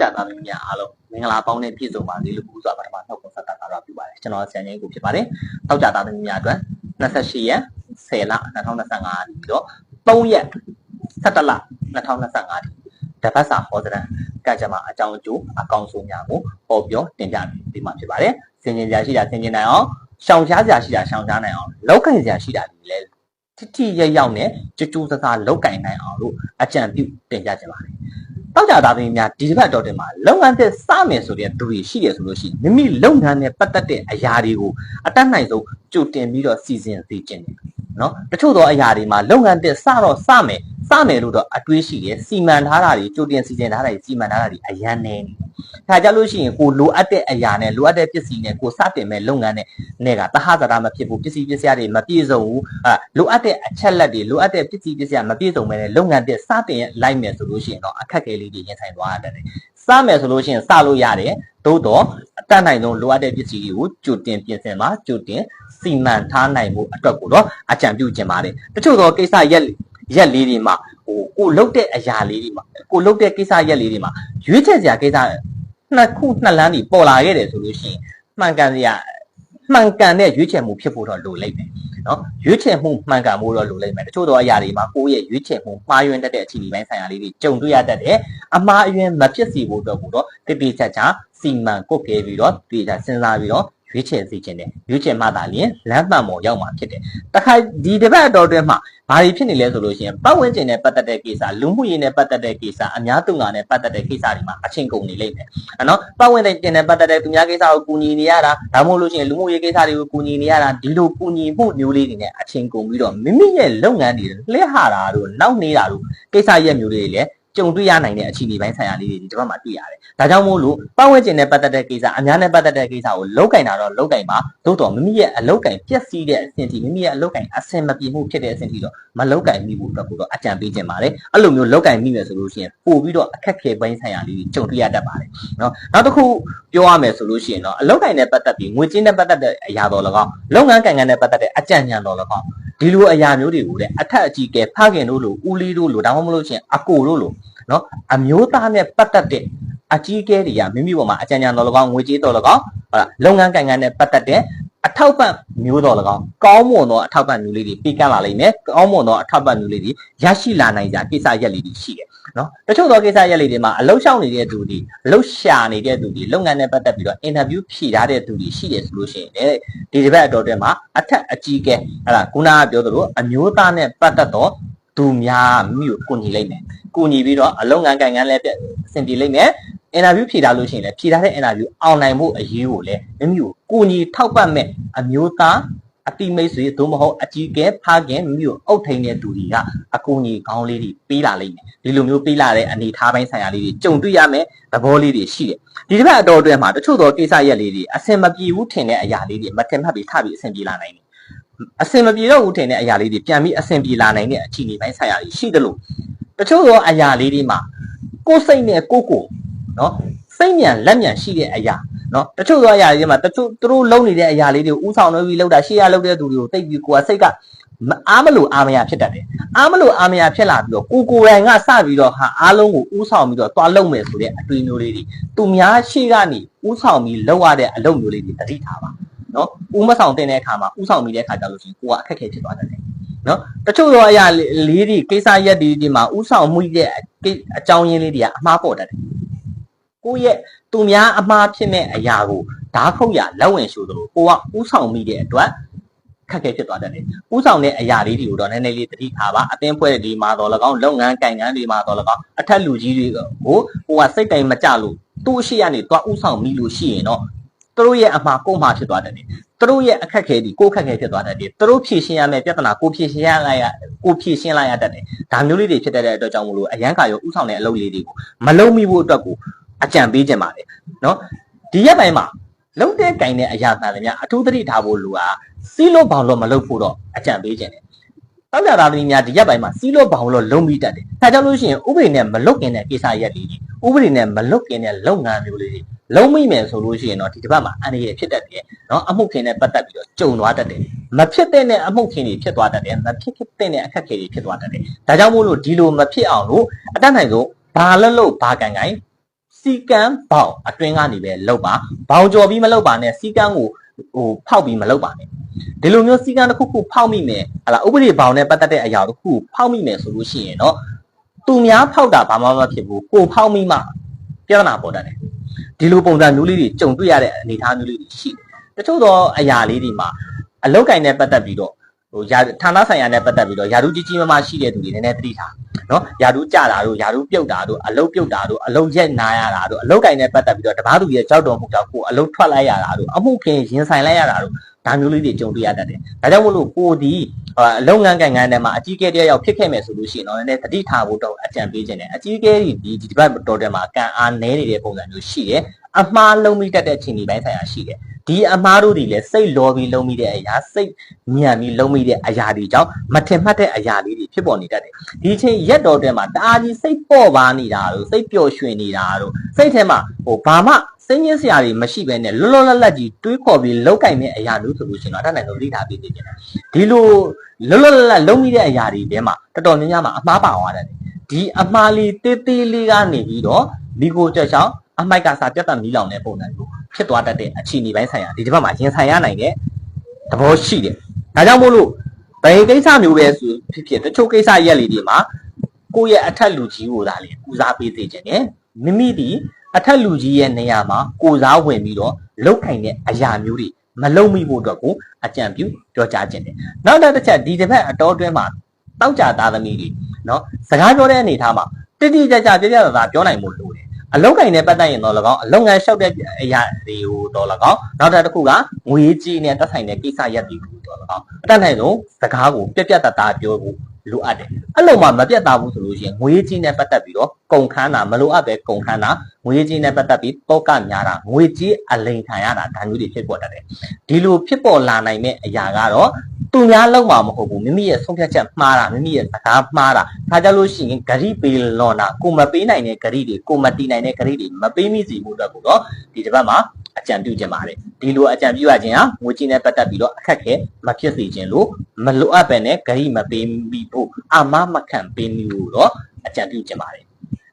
ကြသားသမီးများအားလုံးမင်္ဂလာပေါင်းနဲ့ပြည့်စုံပါစေလို့ပူဇော်ပထမနှုတ်ခွန်းဆက်တာကတော့ပြုပါတယ်ကျွန်တော်ဆန်ငယ်ကိုဖြစ်ပါတယ်တောက်ကြသားသမီးများအတွက်28ရက်10လ2025ပြီးတော့3ရက်17လ2025တပတ်စာဟောတဲ့ကကြမှာအကြောင်းအကျိုးအကောင်းဆုံးများကိုဟောပြောတင်ပြပေးမှာဖြစ်ပါတယ်ဆင်ခြင်ကြရှိတာဆင်ခြင်နိုင်အောင်ရှောင်ရှားကြရှိတာရှောင်ရှားနိုင်အောင်လောက်ကင်ကြရှိတာဒီလေတိတိရရောက်နဲ့ကြူးကြူးစကားလောက်ကင်နိုင်အောင်လို့အကြံပြုတင်ပြကြပါတယ် တောက်ကြသားသမီးများဒီတစ်ပတ်တော်တင်မှာလုပ်ငန်းသက်စမယ်ဆိုတဲ့သူတွေရှိတယ်ဆိုလို့ရှိရင်မိမိလုပ်ငန်းနဲ့ပတ်သက်တဲ့အရာတွေကိုအတတ်နိုင်ဆုံးကြိုတင်ပြီးတော့စီစဉ်သိကျင်တယ်နော်တချို့သောအရာတွေမှာလုပ်ငန်းသက်စတော့စမယ် စမယ်လို့တော့အတွေးရှိတယ်စီမံထားတာတွေကြိုတင်စီစဉ်ထားတာတွေစီမံထားတာတွေအရန်နေနေ။ဒါကြလို့ရှိရင်ကိုလိုအပ်တဲ့အရာနဲ့လိုအပ်တဲ့ပစ္စည်းနဲ့ကိုစတင်မဲ့လုပ်ငန်းနဲ့နဲ့ကတဟဇာတာမဖြစ်ဘူးပစ္စည်းပစ္စည်းတွေမပြည့်စုံဘူးအဲလိုအပ်တဲ့အချက်လက်တွေလိုအပ်တဲ့ပစ္စည်းပစ္စည်းမပြည့်စုံမဲ့လုပ်ငန်းတဲ့စတင်လိုက်မယ်ဆိုလို့ရှိရင်တော့အခက်အခဲလေးတွေရင်ဆိုင်သွားရတယ်။စမယ်ဆိုလို့ရှိရင်စလို့ရတယ်သို့တော့အတတ်နိုင်ဆုံးလိုအပ်တဲ့ပစ္စည်းတွေကိုကြိုတင်ပြင်ဆင်ပါကြိုတင်စီမံထားနိုင်မှုအတွက်ကိုတော့အကြံပြုခြင်းပါတယ်တချို့သောကိစ္စရက် ရက်လေးတွေမှာဟိုကိုလုတ်တဲ့အရာလေးတွေမှာကိုလုတ်တဲ့ကိစ္စရက်လေးတွေမှာရွေးချယ်စရာကိစ္စနှစ်ခုနှစ်လမ်းတွေပေါ်လာခဲ့တယ်ဆိုလို့ရှိရင်မှန်ကန်စရာမှန်ကန်တဲ့ရွေးချယ်မှုဖြစ်ဖို့တော့လိုလိမ့်မယ်နော်ရွေးချယ်မှုမှန်ကန်မှုတော့လိုလိမ့်မယ်တချို့သောအရာတွေမှာကိုယ့်ရဲ့ရွေးချယ်မှုမှားယွင်းတတ်တဲ့အခြေအနေပိုင်းဆိုင်ရာလေးတွေကြုံတွေ့ရတတ်တယ်အမှားအယွင်းမဖြစ်စီဖို့အတွက်ကိုတော့တတိချာချာစီမံကုတ်ခဲပြီးတော့တတိချာစဉ်းစားပြီးတော့ရွေးချယ်စီခြင်းတယ်ရွေးချယ်မှသာလျှင်လမ်းမှန်ပေါ်ရောက်မှာဖြစ်တယ်တခါဒီတစ်ပတ်အတော်အတွင်းမှာဘာတွေဖြစ်နေလဲဆိုလို့ရှိရင်ပတ်ဝန်းကျင်နဲ့ပတ်သက်တဲ့ကိစ္စလူမှုရေးနဲ့ပတ်သက်တဲ့ကိစ္စအများသူငါနဲ့ပတ်သက်တဲ့ကိစ္စတွေမှာအချင်းကုန်နေလိမ့်မယ်။နော်ပတ်ဝန်းကျင်နဲ့ပတ်သက်တဲ့သူများကိစ္စကိုကူညီနေရတာဒါမှမဟုတ်လို့ရှိရင်လူမှုရေးကိစ္စတွေကိုကူညီနေရတာဒီလိုကူညီမှုမျိုးလေးတွေနဲ့အချင်းကုန်ပြီးတော့မိမိရဲ့လုပ်ငန်းတွေလှည့်ဟာတာတို့နောက်နေတာတို့ကိစ္စရက်မျိုးလေးတွေလည်း ကြုံတွေ့ရနိုင်တဲ့အခြေအနေပိုင်းဆိုင်ရာလေးတွေဒီတစ်ပတ်မှာတွေ့ရတယ်။ဒါကြောင့်မို့လို့ပတ်ဝန်းကျင်နဲ့ပတ်သက်တဲ့ကိစ္စအများနဲ့ပတ်သက်တဲ့ကိစ္စကိုလောက်ကင်တာတော့လောက်ကင်ပါသို့တော်မိမိရဲ့အလောက်ကင်ပြက်စီးတဲ့အဆင့်ထိမိမိရဲ့အလောက်ကင်အဆင်မပြေမှုဖြစ်တဲ့အဆင့်ထိတော့မလောက်ကင်မိဖို့အတွက်ကိုတော့အကြံပေးခြင်းပါတယ်။အဲ့လိုမျိုးလောက်ကင်မိမယ်ဆိုလို့ရှိရင်ပို့ပြီးတော့အခက်ခဲပိုင်းဆိုင်ရာလေးတွေကြုံတွေ့ရတတ်ပါတယ်။နော်နောက်တစ်ခုပြောရမယ်ဆိုလို့ရှိရင်တော့အလောက်ကင်နဲ့ပတ်သက်ပြီးငွေကြေးနဲ့ပတ်သက်တဲ့အရာတော်၎င်းလုပ်ငန်းကံကံနဲ့ပတ်သက်တဲ့အကြံဉာဏ်တော်၎င်းဒီလိုအရာမျိုးတွေကိုလည်းအထက်အကြီးကဲဖခင်တို့လိုဦးလေးတို့လိုဒါမှမဟုတ်လို့ရှိရင်အကိုတို့လိုနော်အမျိုးသားနဲ့ပတ်သက်တဲ့အကြီးအကဲတွေကမိမိပေါ်မှာအကြံဉာဏ်တော်၎င်းငွေကြေးတော်၎င်းဟုတ်လားလုပ်ငန်းကိုင်ငန်းနဲ့ပတ်သက်တဲ့အထောက်ပံ့မျိုးတော်၎င်းကောင်းမွန်သောအထောက်ပံ့မျိုးလေးတွေပေးကမ်းလာလိမ့်မယ်ကောင်းမွန်သောအထောက်ပံ့မျိုးလေးတွေရရှိလာနိုင်ကြကိစ္စရက်လေးတွေရှိတယ်နော်တချို့သောကိစ္စရက်လေးတွေမှာအလုပ်ရှောင်နေတဲ့သူတွေအလုပ်ရှာနေတဲ့သူတွေလုပ်ငန်းနဲ့ပတ်သက်ပြီးတော့အင်တာဗျူးဖြေထားတဲ့သူတွေရှိတယ်ဆိုလို့ရှိရင်လေဒီတစ်ပတ်အတော်တွင်မှာအထက်အကြီးကဲဟဲ့လားခုနကပြောသလိုအမျိုးသားနဲ့ပတ်သက်သော သူများမိကိုကိုညီလိုက်မယ်ကိုညီပြီးတော့အလုပ်ငန်းကိုင်ငန်းလည်းပြအဆင်ပြေလိုက်မယ်အင်တာဗျူးဖြေထားလို့ရှိရင်လည်းဖြေထားတဲ့အင်တာဗျူးအောင်နိုင်မှုအရေးကိုလည်းမိမိကိုကိုညီထောက်ပံ့မဲ့အမျိုးသားအတိမိတ်ဆွေသို့မဟုတ်အကြီးကဲဖခင်မိမိကိုအုပ်ထိန်တဲ့သူတွေကအကူညီကောင်းလေးတွေပေးလာလိမ့်မယ်ဒီလိုမျိုးပေးလာတဲ့အနေထားပိုင်းဆိုင်ရာလေးတွေကြုံတွေ့ရမယ်သဘောလေးတွေရှိတယ်ဒီတစ်ပတ်အတော်အတွင်းမှာတချို့သောကိစ္စရက်လေးတွေအဆင်မပြေဘူးထင်တဲ့အရာလေးတွေမတင်မှတ်ပြီးထပြီးအဆင်ပြေလာနိုင်တယ် အဆင်မပြေတော့ဘူးထင်တဲ့အရာလေးတွေပြန်ပြီးအဆင်ပြေလာနိုင်တဲ့အခြေအနေပိုင်းဆိုင်ရာတွေရှိတယ်လို့တချို့သောအရာလေးတွေမှာကိုယ်စိတ်နဲ့ကိုယ်ကိုနော်စိတ်ညံလက်ညံရှိတဲ့အရာနော်တချို့သောအရာတွေမှာတချို့သူတို့လုံနေတဲ့အရာလေးတွေကိုဥဆောင်လို့ပြီးလောက်တာရှေ့ရလောက်တဲ့သူတွေကိုတိတ်ပြီးကိုယ်ကစိတ်ကမအားမလို့အားမရဖြစ်တတ်တယ်အားမလို့အားမရဖြစ်လာပြီးတော့ကိုကိုယ်တိုင်ကစပြီးတော့ဟာအားလုံးကိုဥဆောင်ပြီးတော့သွားလုံမယ်ဆိုတဲ့အတွေ့အမျိုးလေးတွေသူများရှေ့ကနေဥဆောင်ပြီးလောက်ရတဲ့အလုပ်မျိုးလေးတွေတတိထားပါ နော်ဥမဆောင်တဲ့အခါမှာဥဆောင်ပြီးတဲ့အခါကျလို့ရှိရင်ကိုကအခက်ခဲဖြစ်သွားတတ်တယ်နော်တချို့သောအရာလေးတွေကိစ္စရက်တွေဒီမှာဥဆောင်မှုရဲ့အကြောင်းရင်းလေးတွေကအမှားပေါ်တတ်တယ်ကိုယ့်ရဲ့သူများအမှားဖြစ်မဲ့အရာကိုဓာတ်ခုတ်ရလက်ဝင်ရှို့သလိုကိုကဥဆောင်မိတဲ့အတွက်ခက်ခဲဖြစ်သွားတတ်တယ်။ဥဆောင်တဲ့အရာလေးတွေကိုတော့နည်းနည်းလေးသတိထားပါအသင်းဖွဲ့တွေမှာတော့၎င်းလုပ်ငန်းကံကန်းတွေမှာတော့၎င်းအထက်လူကြီးတွေကိုကိုကစိတ်တိုင်မကြလို့သူ့ရှိရနေသွားဥဆောင်မိလို့ရှိရင်တော့ သူတို့ရဲ့အမှားကိုမှားဖြစ်သွားတတ်တယ်။သူတို့ရဲ့အခက်ခဲတွေကိုခက်ခဲဖြစ်သွားတတ်တယ်။သူတို့ဖြေရှင်းရမယ့်ပြဿနာကိုဖြေရှင်းရလိုက်ရကိုဖြေရှင်းလိုက်ရတတ်တယ်။ဒါမျိုးလေးတွေဖြစ်တတ်တဲ့အတွက်ကြောင့်မလို့အရန်ခါရောဥဆောင်တဲ့အလုပ်လေးတွေကိုမလုံးမိဖို့အတွက်ကိုအကြံပေးခြင်းပါတယ်နော်ဒီရက်ပိုင်းမှာလုံတဲ့ကင်တဲ့အရာသားတွေများအထူးသတိထားဖို့လိုတာစီးလို့ဘောင်လို့မလုပ်ဖို့တော့အကြံပေးခြင်းတယ်တောက်ကြသားတွေများဒီရက်ပိုင်းမှာစီးလို့ဘောင်လို့လုံပြီးတတ်တယ်ဒါကြောင့်လို့ရှိရင်ဥပဒေနဲ့မလုတ်ခင်တဲ့ကိစ္စရက်လေးကြီးဥပဒေနဲ့မလုတ်ခင်တဲ့လုပ်ငန်းမျိုးလေးတွေ လုံးမိမယ်ဆိုလို့ရှိရင်တော့ဒီတစ်ပတ်မှာအန္တရာယ်ဖြစ်တတ်တယ်เนาะအမှုခင်နဲ့ပတ်သက်ပြီးတော့ကြုံသွားတတ်တယ်မဖြစ်တဲ့အမှုခင်တွေဖြစ်သွားတတ်တယ်မဖြစ်တဲ့အခက်အခဲတွေဖြစ်သွားတတ်တယ်ဒါကြောင့်မို့လို့ဒီလိုမဖြစ်အောင်လို့အတတ်နိုင်ဆုံးဘာလို့လို့ဘာကန်ကန်စ စီကံဘောင်အတွင်းကနေပဲလောက်ပါဘောင်ကျော်ပြီးမလောက်ပါနဲ့စီကံကိုဟိုဖောက်ပြီးမလောက်ပါနဲ့ဒီလိုမျိုးစီကံတစ်ခုခုဖောက်မိမယ်ဟလာဥပဒေဘောင်နဲ့ပတ်သက်တဲ့အရာတစ်ခုဖောက်မိမယ်ဆိုလို့ရှိရင်တော့သူများဖောက်တာဘာမှမဖြစ်ဘူးကိုဖောက်မိမှ ပြဿနာပေါ်တတ်တယ်ဒီလိုပုံစံမျိုးလေးတွေကြုံတွေ့ရတဲ့အနေအထားမျိုးလေးတွေရှိတယ်တချို့တော့အရာလေးတွေမှာအလောက်ကင်နဲ့ပတ်သက်ပြီးတော့ဟိုရာဌာနဆိုင်ရာနဲ့ပတ်သက်ပြီးတော့ယာရုကြီးကြီးမားမားရှိတဲ့သူတွေနည်းနည်းသတိထားနော်ယာဒူးကြတာတို့ယာဒူးပြုတ်တာတို့အလုတ်ပြုတ်တာတို့အလုတ်ရက်နာရတာတို့အလုတ်ကင်နဲ့ပတ်သက်ပြီးတော့တပားသူရဲ့ကြောက်တော်မှုကြောင့်ကိုအလုတ်ထွက်လိုက်ရတာတို့အမှုခင်ရင်ဆိုင်လိုက်ရတာတို့ ဒါမျိုးလေးတွေကြုံတွေ့ရတတ်တယ်ဒါကြောင့်မို့လို့ကိုဒီအလုံငန်းကန်ငန်းထဲမှာအကြီးအကဲတယောက်ဖြစ်ခဲ့မယ်ဆိုလို့ရှိရင်တော့လည်းတတိထားဖို့တော့အကြံပေးခြင်းတယ်အကြီးအကဲဒီဒီဒီဘက်တော်တယ်မှာကန်အားနဲနေတဲ့ပုံစံမျိုးရှိတယ်အမှားလုံးမိတတ်တဲ့ချိန်ဒီပိုင်းဆိုင်ရာရှိတယ်ဒီအမားတို့တွေလည်းစိတ်လောပြီးလုံးမိတဲ့အရာစိတ်ညံပြီးလုံးမိတဲ့အရာတွေကြောင့်မထင်မှတ်တဲ့အရာလေးတွေဖြစ်ပေါ်နေတတ်တယ်ဒီအချိန်ရက်တော်တဲ့မှာတအားကြီးစိတ်ပေါ့ပါနေတာတို့စိတ်ပျော်ရွှင်နေတာတို့စိတ်ထဲမှာဟိုဘာမှ စိတ်ညစ်စရာတွေမရှိဘဲနဲ့လွတ်လွတ်လပ်လပ်ကြီးတွေးခေါ်ပြီးလောက်ကင်တဲ့အရာလို့ဆိုလို့ရှိရင်တော့တတ်နိုင်လို့လိထားပြီးသိချင်တယ်ဒီလိုလွတ်လွတ်လပ်လပ်လုံးမိတဲ့အရာတွေထဲမှာတော်တော်များများမှာအမှားပါသွားတယ်ဒီအမှားလေးတေးသေးလေးကနေပြီးတော့ဒီကိုကြက်ချောင်းအမိုက်ကစားပြတ်တက်မီးလောင်တဲ့ပုံစံမျိုးဖြစ်သွားတတ်တဲ့အခြေအနေပိုင်းဆိုင်ရာဒီတစ်ပတ်မှာရင်ဆိုင်ရနိုင်တဲ့သဘောရှိတယ်ဒါကြောင့်မို့လို့ဘယ်ကိစ္စမျိုးပဲဆိုဖြစ်ဖြစ်တချို့ကိစ္စရက်လေးတွေမှာကိုယ့်ရဲ့အထက်လူကြီးကိုသာလေဦးစားပေးသေးခြင်းနဲ့မိမိဒီ အထက်လူကြီးရဲ့နေရာမှာကိုစားဝင်ပြီးတော့လောက်ခိုင်တဲ့အရာမျိုးတွေမလုံမိဖို့အတွက်ကိုအကြံပြုပြောကြားခြင်းတယ်နောက်တစ်ချက်ဒီတစ်ပတ်အတော်အတွင်းမှာတောက်ကြသားသမီးတွေနော်စကားပြောတဲ့အနေထားမှာတိတိကျကျပြပြသားသားပြောနိုင်မှုလိုတယ်အလုံးကင်နဲ့ပတ်သက်ရင်တော့၎င်းအလုံးငန်းလျှောက်တဲ့အရာတွေကိုတော့၎င်းနောက်တစ်ခုကငွေကြီးနဲ့တက်ဆိုင်တဲ့ကိစ္စရပ်တွေကိုတော့၎င်းအတတ်နိုင်ဆုံးစကားကိုပြက်ပြက်တသားပြောဖို့ လိုအပ်တယ်အဲ့လိုမှမပြတ်သားဘူးဆိုလို့ရှိရင်ငွေကြီးနဲ့ပတ်သက်ပြီးတော့ကုန်ခန်းတာမလိုအပ်ပဲကုန်ခန်းတာငွေကြီးနဲ့ပတ်သက်ပြီးတောကများတာငွေကြီးအလိန်ခံရတာဒါမျိုးတွေဖြစ်ပေါ်တတ်တယ်ဒီလိုဖြစ်ပေါ်လာနိုင်တဲ့အရာကတော့သူများလောက်မှာမဟုတ်ဘူးမိမိရဲ့ဆုံးဖြတ်ချက်မှားတာမိမိရဲ့စကားမှားတာဒါကြလို့ရှိရင်ဂရိပေးလွန်တာကိုမပေးနိုင်တဲ့ဂရိတွေကိုမတီးနိုင်တဲ့ဂရိတွေမပေးမိစီမှုအတွက်ကိုတော့ဒီတစ်ပတ်မှာ အကြံပြုခြင်းပါတယ်ဒီလိုအကြံပြုရခြင်းဟာငွေကြီးနဲ့ပတ်သက်ပြီးတော့အခက်ခဲမဖြစ်စေခြင်းလို့မလိုအပ်ပဲနဲ့ဂရိမပေးမိဖို့အမမခံပေးမိလို့တော့အကြံပြုခြင်းပါတယ်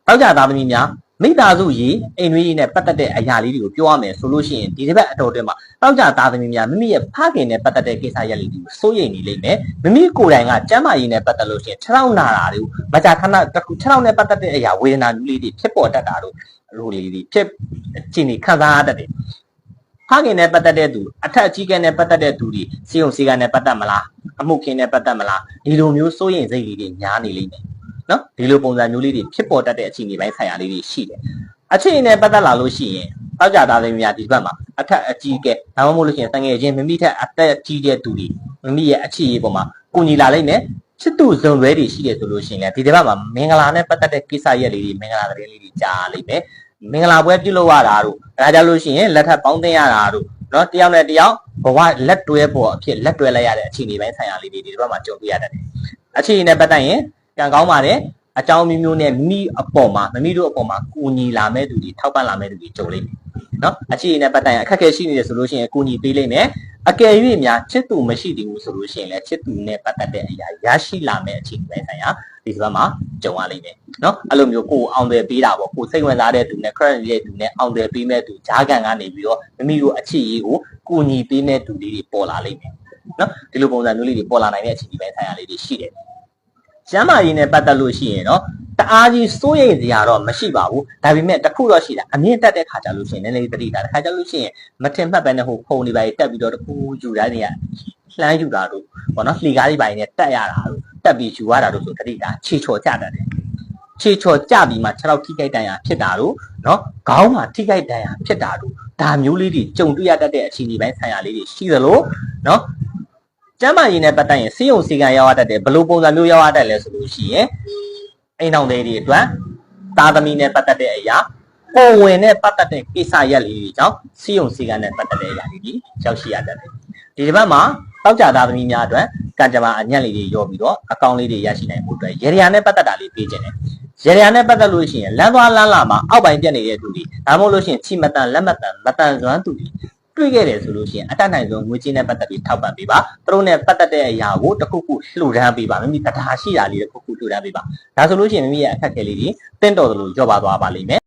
တောက်ကြသားသမီးများ မိသားစုရေးအိမ်တွေရေးနဲ့ပတ်သက်တဲ့အရာလေးတွေကိုပြောရမယ်ဆိုလို့ရှိရင်ဒီတစ်ပတ်အတော်အတွင်းမှာတောက်ကြသားသမီးများမိမိရဲ့ဖခင်နဲ့ပတ်သက်တဲ့ကိစ္စရပ်လေးတွေကိုစိုးရိမ်နေလိမ့်မယ်မိမိကိုယ်တိုင်ကကျမ်းမာရေးနဲ့ပတ်သက်လို့ရှိရင်ခြေထောက်နာတာတွေကိုမကြာခဏတစ်ခုခြေထောက်နဲ့ပတ်သက်တဲ့အရာဝေဒနာမျိုးလေးတွေဖြစ်ပေါ်တတ်တာတို့လိုလေးတွေဖြစ်ချင်နေခံစားရတတ်တယ်ဖခင်နဲ့ပတ်သက်တဲ့သူအထက်အကြီးကဲနဲ့ပတ်သက်တဲ့သူတွေစီယုံစီကံနဲ့ပတ်သက်မလားအမှုခင်းနဲ့ပတ်သက်မလားဒီလိုမျိုးစိုးရိမ်စိတ်လေးတွေညားနေလိမ့်မယ် နော်ဒီလိုပုံစံမျိုးလေးတွေဖြစ်ပေါ်တတ်တဲ့အခြေအနေပိုင်းဆိုင်ရာလေးတွေရှိတယ်အခြေအနေနဲ့ပတ်သက်လာလို့ရှိရင်တောက်ကြသားသမီးများဒီဘက်မှာအထက်အကြီးကဲဒါမှမဟုတ်လို့ရှိရင်တငယ်ချင်းမိမိထက်အသက်ကြီးတဲ့သူတွေမိမိရဲ့အခြေအနေပေါ်မှာကိုညီလာလိမ့်မယ်ချစ်သူဇုံလွဲတွေရှိတယ်ဆိုလို့ရှိရင်လည်းဒီတစ်ပတ်မှာမင်္ဂလာနဲ့ပတ်သက်တဲ့ကိစ္စရက်လေးတွေမင်္ဂလာသတင်းလေးတွေကြားလိမ့်မယ်မင်္ဂလာပွဲပြုလုပ်ရတာတို့ဒါကြလို့ရှိရင်လက်ထပ်ပေါင်းတင်ရတာတို့နော်တယောက်နဲ့တယောက်ဘဝလက်တွဲပေါ်အဖြစ်လက်တွဲလိုက်ရတဲ့အခြေအနေပိုင်းဆိုင်ရာလေးတွေဒီတစ်ပတ်မှာကြုံတွေ့ရတတ်တယ်အခြေအနေနဲ့ပတ်သက်ရင် ကံကောင်းပါတယ်အကြောင်းမျိုးမျိုးနဲ့မိမိအပေါ်မှာမိမိတို့အပေါ်မှာကူညီလာမဲ့သူတွေထောက်ပံ့လာမဲ့သူတွေကြုံလိမ့်မယ်နော်အခြေအနေနဲ့ပတ်သက်ရင်အခက်အခဲရှိနေတယ်ဆိုလို့ရှိရင်ကူညီပေးလိမ့်မယ်အကယ်၍များချစ်သူမရှိသေးဘူးဆိုလို့ရှိရင်လည်းချစ်သူနဲ့ပတ်သက်တဲ့အရာရရှိလာမဲ့အခြေအနေပိုင်းဆိုင်ရာဒီစပတ်မှာကြုံရလိမ့်မယ်နော်အဲ့လိုမျိုးကိုယ်အောင်တယ်ပေးတာပေါ့ကိုယ်စိတ်ဝင်စားတဲ့သူနဲ့ credit ရဲ့သူနဲ့အောင်တယ်ပေးမဲ့သူဂျားကန်ကနေပြီးတော့မိမိတို့အခြေရေးကိုကူညီပေးမဲ့သူလေးတွေပေါ်လာလိမ့်မယ်နော်ဒီလိုပုံစံမျိုးလေးတွေပေါ်လာနိုင်တဲ့အခြေအနေပိုင်းဆိုင်ရာလေးတွေရှိတယ် ကျမ်းမာရေးနဲ့ပတ်သက်လို့ရှိရင်တော့တအားကြီးစိုးရိမ်စရာတော့မရှိပါဘူးဒါပေမဲ့တခုတော့ရှိတာအမြင့်တက်တဲ့ခါကြလို့ရှိရင်လည်းတတိတာတစ်ခါကြလို့ရှိရင်မထင်မှတ်ပဲနဲ့ဟိုဖုန်တွေပါတက်ပြီးတော့တခုယူတိုင်းနေရလှမ်းယူတာတို့ဘောနော်လှီကားတွေပါနေတက်ရတာတို့တက်ပြီးယူရတာတို့ဆိုတတိတာခြေချော်ကြတတ်တယ်ခြေချော်ကြပြီးမှခြေထောက်ထိခိုက်တန်ရာဖြစ်တာတို့နော်ခေါင်းမှာထိခိုက်တန်ရာဖြစ်တာတို့ဒါမျိုးလေးတွေကြုံတွေ့ရတတ်တဲ့အခြေအနေပိုင်းဆိုင်ရာလေးတွေရှိသလိုနော် ကျမ်းမာရေးနဲ့ပတ်သက်ရင်စီယုံစီကံရောက်ရတတ်တယ်ဘယ်လိုပုံစံမျိုးရောက်ရတတ်လဲဆိုလို့ရှိရင်အိမ်တော်တွေတွေအတွက်သားသမီးနဲ့ပတ်သက်တဲ့အရာကိုယ်ဝင်နဲ့ပတ်သက်တဲ့ကိစ္စရက်လေးတွေကြောင့်စီယုံစီကံနဲ့ပတ်သက်တဲ့အရာလေးတွေရောက်ရှိရတတ်တယ်ဒီတစ်ပတ်မှာတောက်ကြသားသမီးများအတွက်ကံကြမ္မာအညံ့လေးတွေရောပြီးတော့အကောင့်လေးတွေရရှိနိုင်မှုအတွက်ရေရယာနဲ့ပတ်သက်တာလေးပေးခြင်းတယ်ရေရယာနဲ့ပတ်သက်လို့ရှိရင်လမ်းသွားလမ်းလာမှာအောက်ပိုင်းပြက်နေတဲ့သူတွေဒါမှမဟုတ်လို့ရှိရင်ချိမတန်လက်မတန်မတန်စွမ်းသူတွေ တွေ့ခဲ့တယ်ဆိုလို့ရှိရင်အတတ်နိုင်ဆုံးငွေချင်းနဲ့ပတ်သက်ပြီးထောက်ပံ့ပေးပါသူတို့နဲ့ပတ်သက်တဲ့အရာကိုတစ်ခုခုလှူဒန်းပေးပါမိမိတရားရှိတာလေးတစ်ခုခုလှူဒန်းပေးပါဒါဆိုလို့ရှိရင်မိမိရဲ့အခက်အခဲလေးတွေတင့်တော်သလိုကြော့ပါသွားပါလိမ့်မယ်